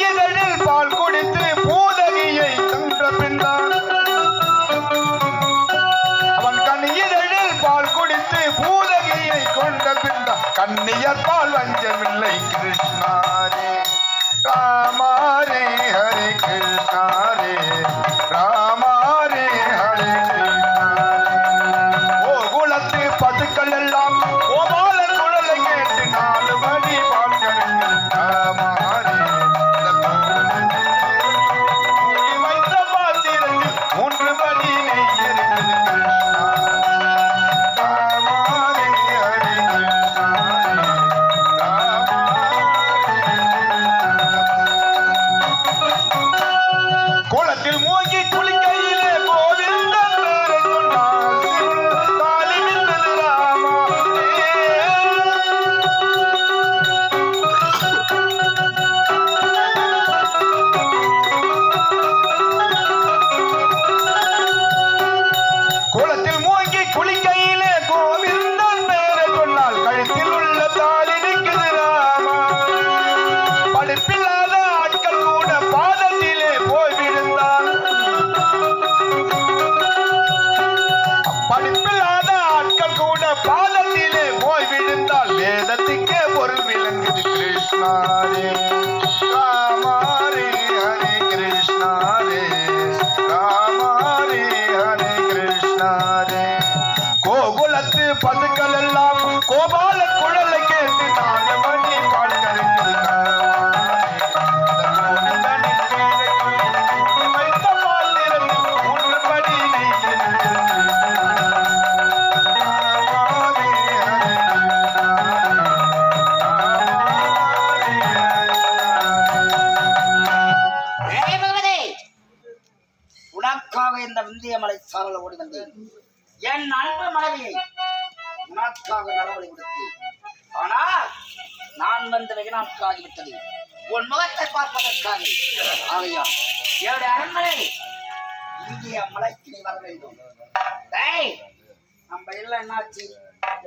இதழில் பால் குடித்து பூதகியை சென்ற பின்தான் அவன் கண் இதழில் பால் குடித்து பூதகியை கொண்ட பின்தான் கண்ணியர் பால் வஞ்சமில்லை கிரு என் அன்பு மனைவியை உனக்காக நலவழி கொடுத்து ஆனால் நான் வந்த வெகு நாட்களாகிவிட்டது உன் முகத்தை பார்ப்பதற்காக. ஆகையா என்னுடைய அரண்மனை இங்கே மலைக்கு நீ வர வேண்டும். நம்ம இல்ல என்னாச்சு?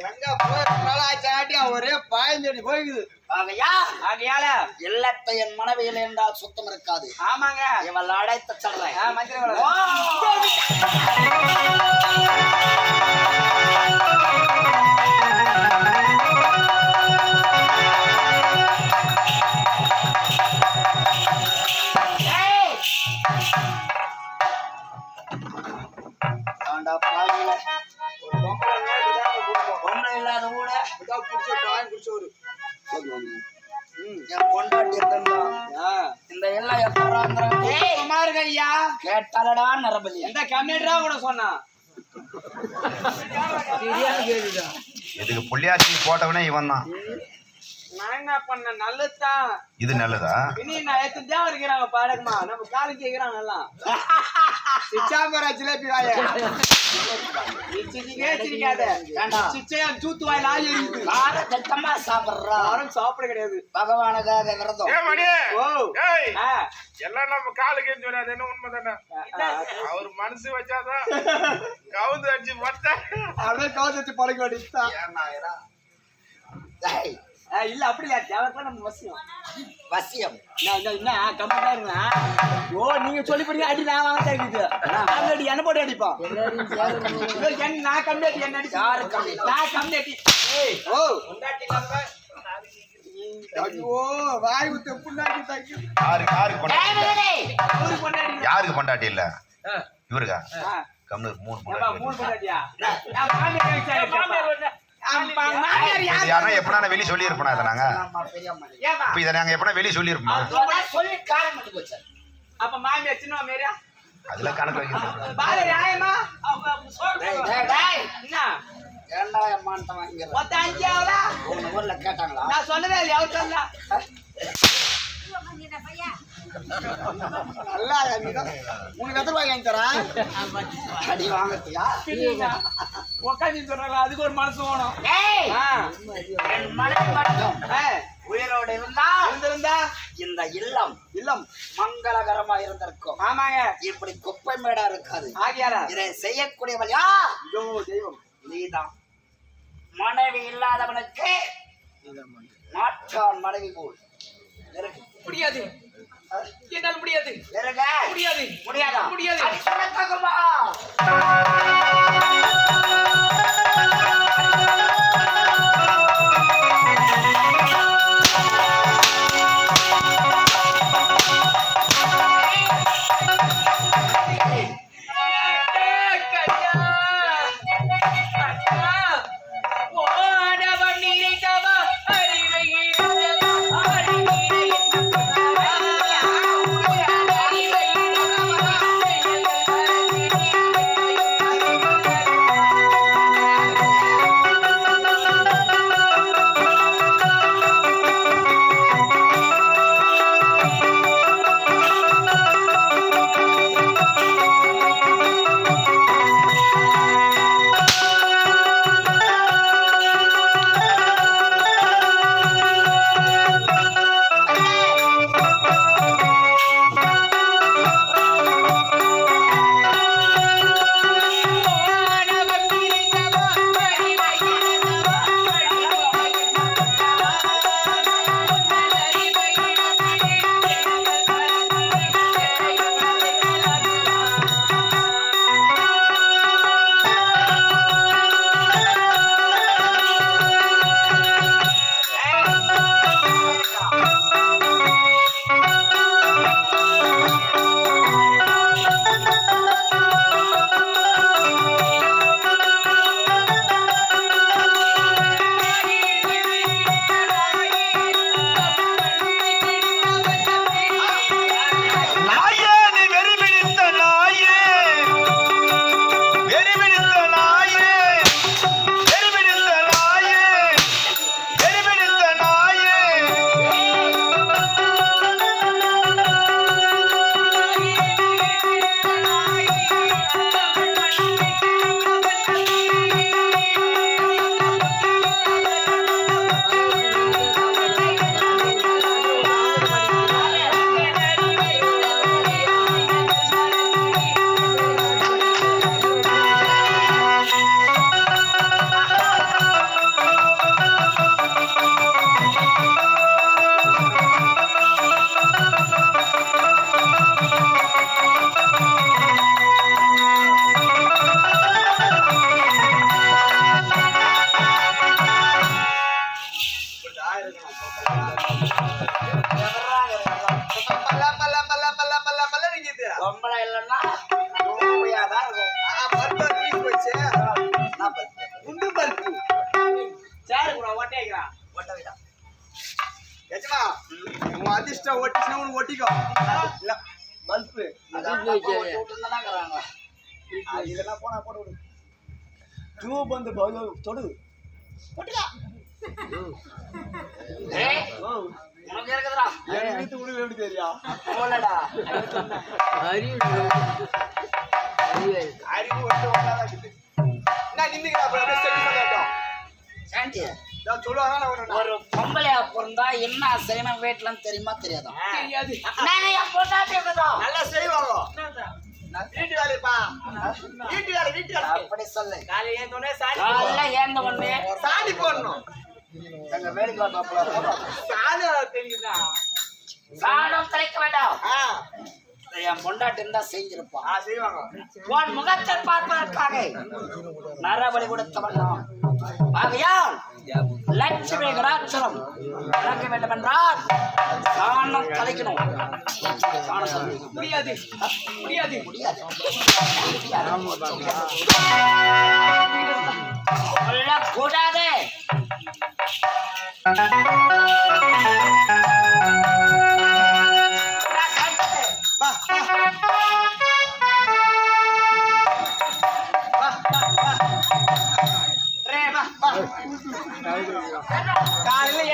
எங்க போய் ஆச்சாட்டி ஒரே பாயஞ்சடி போய்க்குது. ஆகையா? ஆகையால? இல்லத்தை என் மனைவியில் என்றால் சுத்தம் இருக்காது. ஆமாங்க. இவள் அடைத்த சொல்றேன். ஒரு பொம்பளை இல்லாத ஊட இதான் குடிச்சோரு, வாங்கி இந்த எல்லாம் இருங்க ஐயா. கேட்டாலடா நரபலி. எந்த கம்யூனிட்டரா கூட சொன்னா? இதுக்கு புள்ளியாச்சி போட்டவனே இவன் தான் நான் என்ன பண்ண நல்லதுதான் இது நல்லதா? இனி நான் எத்தனை தேவை இருக்கிறாங்க பாடகமா நம்ம காலம் கேக்குறாங்க எல்லாம். சிச்சாம்பரா ஜிலேபி வாய. சாப்பிட கிடையாது. பகவானுக்காக விரதம். ஏன் மணி. ஓ. ஏய் ஆ, எல்லாம் நம்ம காலுக்கு சொல்லாது என்ன உண்மை தானே. அவர் மனசு வச்சாதான் கவுந்து அடிச்சு பார்த்தா அப்படியே கவுத்து வச்சு பழக்க ஆ, இல்ல அப்படி இல்ல. தேவைதான் நம்ம வசியம். வசியம். நான் என்ன என்ன கம்மியா இருங்களா ஓ நீங்க சொல்லி போறீங்க அடி நான் வாங்க தெரியுது நான் அடி என்ன போட்டு அடிப்போம். என் நான் கம்மி அடி என்ன அடி யாரு கம்மி? நான் கம்மி அடி. ஏய் ஓ. ஐயோ வாய் விட்டு புண்ணாக்கி தாக்கி மகனே! ஊரு பொண்டாடி யாருக்கு பொண்டாட்டி இல்ல? இவருக்கா? ஆ. கம்னு மூணு மூணு நான் மாமியார் வச்சா மாமியார் யார் எப்படா வெளியே சொல்லியிருப்போம் இதை நாங்க. இப்ப இதை நாங்க எப்படா அதோட சொல்லி காலம் மட்டும் போச்சு அப்ப மாமியார் சின்ன மாமியாரா அதுல கணக்கு வைக்கிறது பாரு நியாயமா. என்ன? நான் சொன்னதே இல்லையா அவர் சொன்னா? நல்லா உனக்கு எத்தனை ரூபாய் வாங்கி தரேன்? அடி வாங்கத்தியா உட்காந்து சொல்றாங்க அதுக்கு ஒரு மனசு வேணும். என் மனைவி மட்டும் உயிரோடு இருந்தா இருந்திருந்தா? இந்த இல்லம் இல்லம். மங்களகரமா இருந்திருக்கும். ஆமாங்க. இப்படி குப்பை மேடா இருக்காது. ஆகியாரா இதை செய்யக்கூடியவள் யார்? ஐயோ தெய்வம். நீதான். மனைவி இல்லாதவனுக்கு மாற்றான் மனைவி போல். முடியாது. என்னால் முடியாது. இருங்க. முடியாது. முடியாதா? குண்டு பல்பு சேரு கூட ஒட்டைக்கிறான் ஒட்ட வைடா. எஜமா உன் அதிர்ஷ்டம் ஒட்டிச்சுனா உனக்கு ஒட்டிக்கோ. இல்ல பல்பு இதெல்லாம் போனா போட்டு விடு. டியூப் வந்து தொடு. தொட்டுக்கா உனக்கு இருக்குதுடா தெரியா? போலடா அறிவு. அறிவு. ஒரு பொம்பளையா பிறந்தா என்ன செய்யணும் வீட்டுலன்னு தெரியுமா தெரியாதா? நல்லா செய்வாங்க. வீட்டு வேலைப்பா. வீட்டு வேலை வீட்டு வேலை. அப்படி சொல்லு. காலையில ஏந்தோடனே சாணி காலைல ஏந்த உடனே? சாணி போடணும். எங்க வேடிக்கை பார்ப்போம் சாணி தெரியுதா? சாணம் தலைக்க வேண்டாம். ஆ. என் பொண்டாட்டி இருந்தா செஞ்சிருப்பான் உன் முகத்தை பார்ப்பதற்காக நரபலி கொடுத்தவன் ஆகையால் லட்சுமி கடாட்சரம் வேண்டும் என்றால் சாணம் தலைக்கணும். முடியாது. முடியாது. முடியாது. சொல்லக்கூடாது.